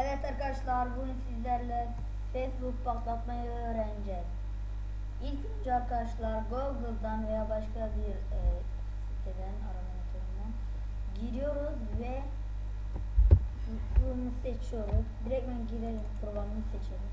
Evet arkadaşlar bugün sizlerle Facebook patlatmayı öğreneceğiz. İlk önce arkadaşlar Google'dan veya başka bir e, siteden arama motorundan giriyoruz ve bunu seçiyoruz. Direktmen girelim programını seçelim.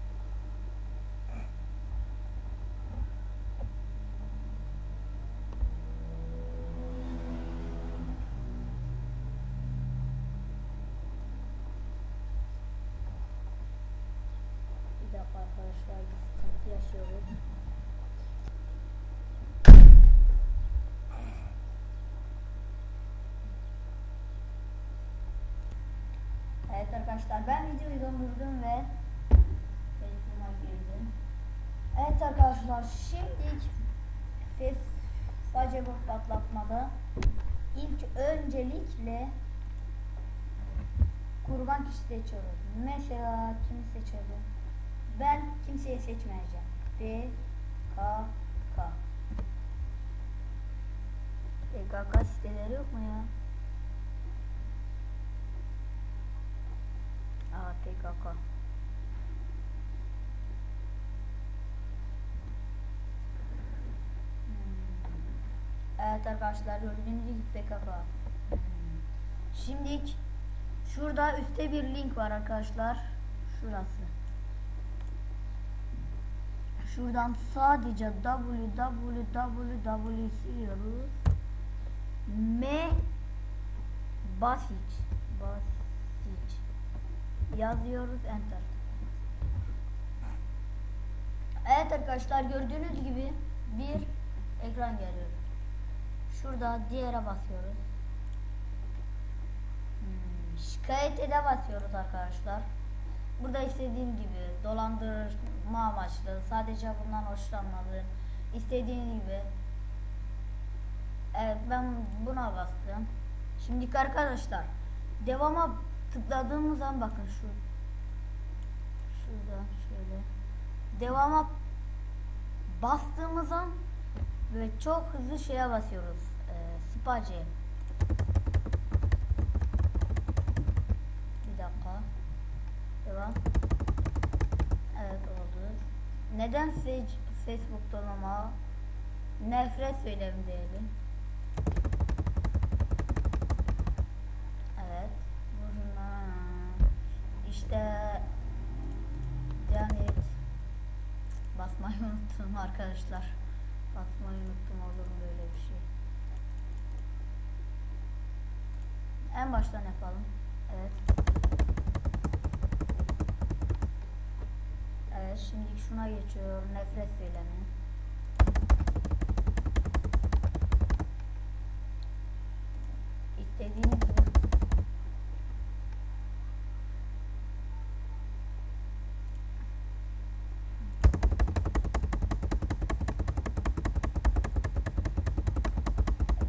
Bir dakika Evet arkadaşlar ben videoyu dondurdum ve Facebook'a girdim. Evet arkadaşlar şimdi Facebook patlatmada ilk öncelikle kurban kişi seçiyoruz. Mesela kimi seçelim? Ben kimseyi seçmeyeceğim. B K K. PKK siteleri yok mu ya? Aa PKK. Hmm. Evet arkadaşlar gördüğünüz gibi PKK. Hmm. Şimdi şurada üstte bir link var arkadaşlar. Şurası. Şuradan sadece www siliyoruz. M Basic Basic yazıyoruz enter. Evet arkadaşlar gördüğünüz gibi bir ekran geliyor. Şurada diğere basıyoruz. Hmm, şikayet ede basıyoruz arkadaşlar. Burada istediğim gibi dolandırma amaçlı sadece bundan hoşlanmadığım istediğin gibi Evet ben buna bastım. Şimdi arkadaşlar devama tıkladığımız zaman bakın şu şuradan şöyle devama bastığımız an ve çok hızlı şeye basıyoruz. E, space. Bir dakika. Devam. Evet oldu. Neden Face- Facebook'tan ama nefret söylemi diyelim. Evet. Buna işte yani basmayı unuttum arkadaşlar. Basmayı unuttum olur mu böyle bir şey. En baştan yapalım. Evet. Evet şimdi şuna geçiyor. Nefret söylemi. İstediğiniz gibi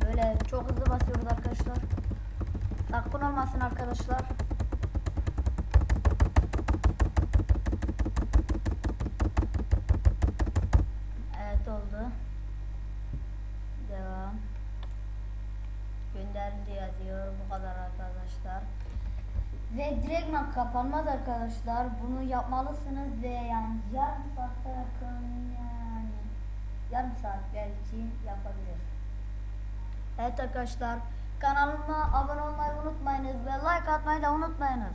Böyle çok hızlı basıyoruz arkadaşlar. Sakın olmasın arkadaşlar. Evet oldu. Devam. Gönderildi yazıyor. Bu kadar arkadaşlar. Ve direktman kapanmaz arkadaşlar. Bunu yapmalısınız ve yani yarım saatte yakın yani yarım saat belki yapabilir. Evet arkadaşlar kanalıma abone olmayı unutmayınız ve like atmayı da unutmayınız.